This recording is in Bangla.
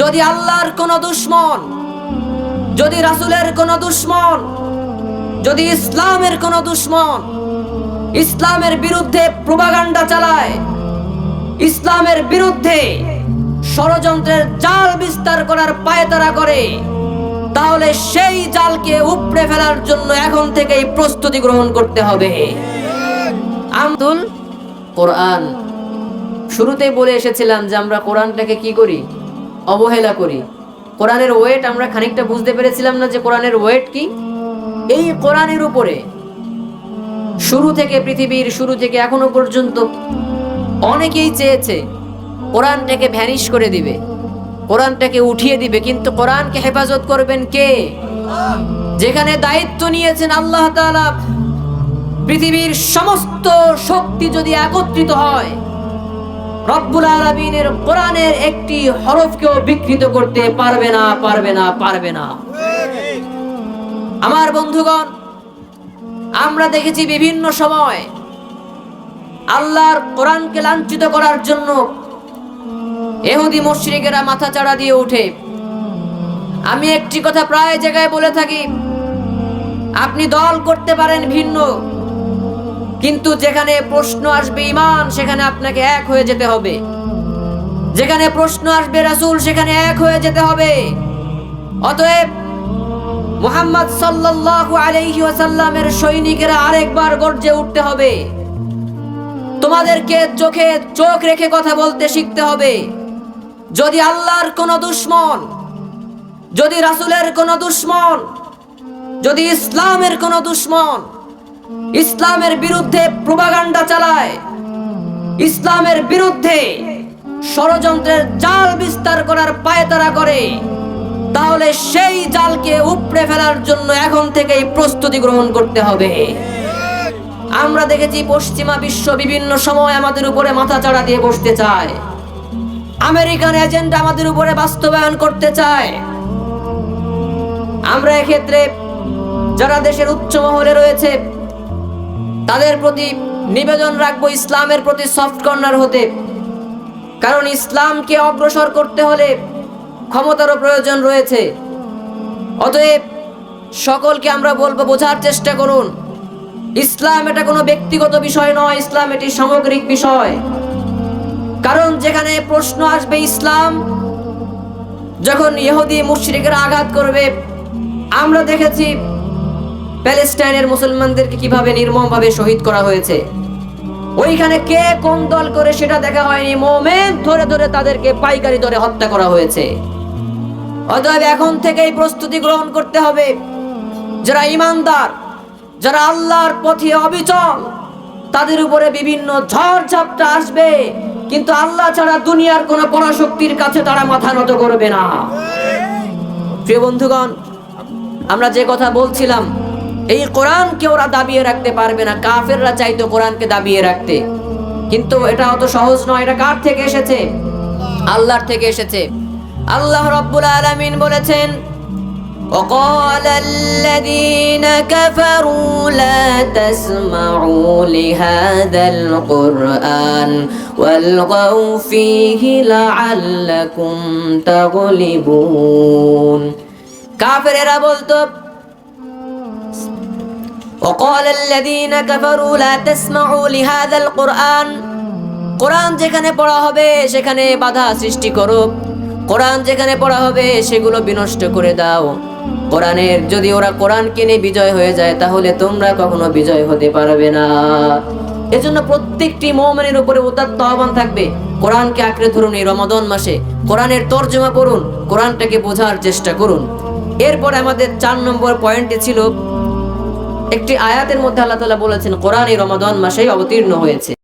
যদি আল্লাহর কোন দুশ্মন, যদি রাসূলের কোন দুশ্মন, যদি ইসলামের কোন দুশ্মন, ইসলামের বিরুদ্ধে প্রভাগান্ডা চালায়, ইসলামের বিরুদ্ধে ষড়যন্ত্রের জাল বিস্তার করার পায়তারা করে, তাহলে সেই জালকে উপড়ে ফেলার জন্য এখন থেকেই প্রস্তুতি গ্রহণ করতে হবে। আমদুল কোরআন। শুরুতেই বলে এসেছিলাম যে আমরা কোরআনটাকে কি করি? অবহেলা করি। কোরআনের ওয়েট আমরা খানিকটা বুঝতে পেরেছিলাম না যে কোরআনের ওয়েট কি? এই কোরআনের উপরে শুরু থেকে পৃথিবীর শুরু থেকে এখনও পর্যন্ত অনেকেই চেয়েছে কোরআনটাকে ভ্যানিশ করে দিবে, কোরআনটাকে উঠিয়ে দিবে, কিন্তু কোরআনকে হেফাজত করবেন কে? যেখানে দায়িত্ব নিয়েছেন আল্লাহ পৃথিবীর সমস্ত শক্তি যদি একত্রিত হয় রব্বুল আলামিনের কোরআনের একটি হরফকেও বিকৃত করতে পারবে না পারবে না পারবে না। আমার বন্ধুগণ, আমরা দেখেছি বিভিন্ন সময় আল্লাহর কোরআনকে লাঞ্ছিত করার জন্য এহুদি মুশরিকেরা মাথা চাড়া দিয়ে ওঠে আমি একটি কথা প্রায় জায়গায় বলে থাকি, আপনি দল করতে পারেন ভিন্ন। কিন্তু যেখানে প্রশ্ন আসবে ইমান সেখানে আপনাকে এক হয়ে যেতে হবে। যেখানে প্রশ্ন আসবে রাসূল, সেখানে এক হয়ে যেতে হবে। অতএব মোহাম্মদ সাল্লাল্লাহু আলাইহি ওয়াসাল্লামের সৈনিকেরা আরেকবার গর্জে উঠতে হবে। তোমাদেরকে চোখে চোখ রেখে কথা বলতে শিখতে হবে। যদি আল্লাহর কোনো দুশ্মন, যদি রাসূলের কোনো দুশ্মন, যদি ইসলামের কোনো দুশ্মন ইসলামের বিরুদ্ধে প্রোপাগান্ডা চালায়। ইসলামের বিরুদ্ধে ষড়যন্ত্রের জাল বিস্তার করার পায়তারা করে। তাহলে সেই জালকে উপড়ে ফেলার জন্য এখন থেকেই প্রস্তুতি গ্রহণ করতে হবে। আমরা দেখেছি পশ্চিমা বিশ্ব বিভিন্ন সময় আমাদের উপরে মাথা চাড়া দিয়ে বসতে চায়। আমেরিকান এজেন্ট আমাদের উপরে বাস্তবায়ন করতে চায়। আমরা এক্ষেত্রে যারা দেশের উচ্চ মহলে রয়েছে তাদের প্রতি নিবেদন রাখব ইসলামের প্রতি সফট কর্নার হতে। কারণ ইসলামকে অগ্রসর করতে হলে ক্ষমতারও প্রয়োজন রয়েছে। অতএব সকলকে আমরা বলব, বোঝার চেষ্টা করুন, ইসলাম এটা কোনো ব্যক্তিগত বিষয় নয়, ইসলাম এটি সামগ্রিক বিষয়। কারণ যেখানে প্রশ্ন আসবে ইসলাম, যখন ইহুদি মুশরিকেরা আঘাত করবে, আমরা দেখেছি প্যালেস্টাইনের মুসলমানদেরকে কীভাবে নির্মমভাবে শহীদ করা হয়েছে? ওইখানে কে কোন দল করে সেটা দেখা হয়নি। মোমেন ধরে ধরে তাদেরকে পাইকারি দরে হত্যা করা হয়েছে। অতএব এখন থেকেই প্রস্তুতি গ্রহণ করতে হবে। যারা ইমানদার, যারা আল্লাহর পথে অবিচল, তাদের উপরে বিভিন্ন ঝড় ঝাপটা আসবে। কিন্তু আল্লাহ ছাড়া দুনিয়ার কোনো পরাশক্তির কাছে তারা মাথা নত করবে না। প্রিয় বন্ধুগণ, আমরা যে কথা বলছিলাম এই কোরআনকে ওরা দাবিয়ে রাখতে পারবে না কাফেররা চাইতো কোরআনকে দাবিয়ে রাখতে কিন্তু এটা অত সহজ নয় এটা কার থেকে এসেছে আল্লাহর থেকে এসেছে আল্লাহ রব্বুল আলামিন বলেছেন وقال الذين كفروا لا تسمعوا لهذا القرآن والغوا فيه لعلكم تغلبون কাফেরেরা বলতো وقال الذين كفروا لا تسمعوا لهذا القرآن কোরআন যেখানে পড়া হবে সেখানে বাধা সৃষ্টি করো কোরআন যেখানে পড়া হবে সেগুলো বিনষ্ট করে দাও কোরআনের যদি ওরা কোরআন কিনে বিজয় হয়ে যায় তাহলে তোমরা কখনো বিজয় হতে পারবে না এজন্য প্রত্যেকটি মোমেনের উপরে উদাত্ত আহ্বান থাকবে কোরআনকে আঁকড়ে ধরুন এই রমাদন মাসে কোরআনের তর্জমা পড়ুন কোরআনটাকে বোঝার চেষ্টা করুন এরপর আমাদের চার নম্বর পয়েন্টে ছিল একটি আয়াতের মধ্যে আল্লাহ তালা বলেছেন কোরআন এই রমাদান মাসেই অবতীর্ণ হয়েছে।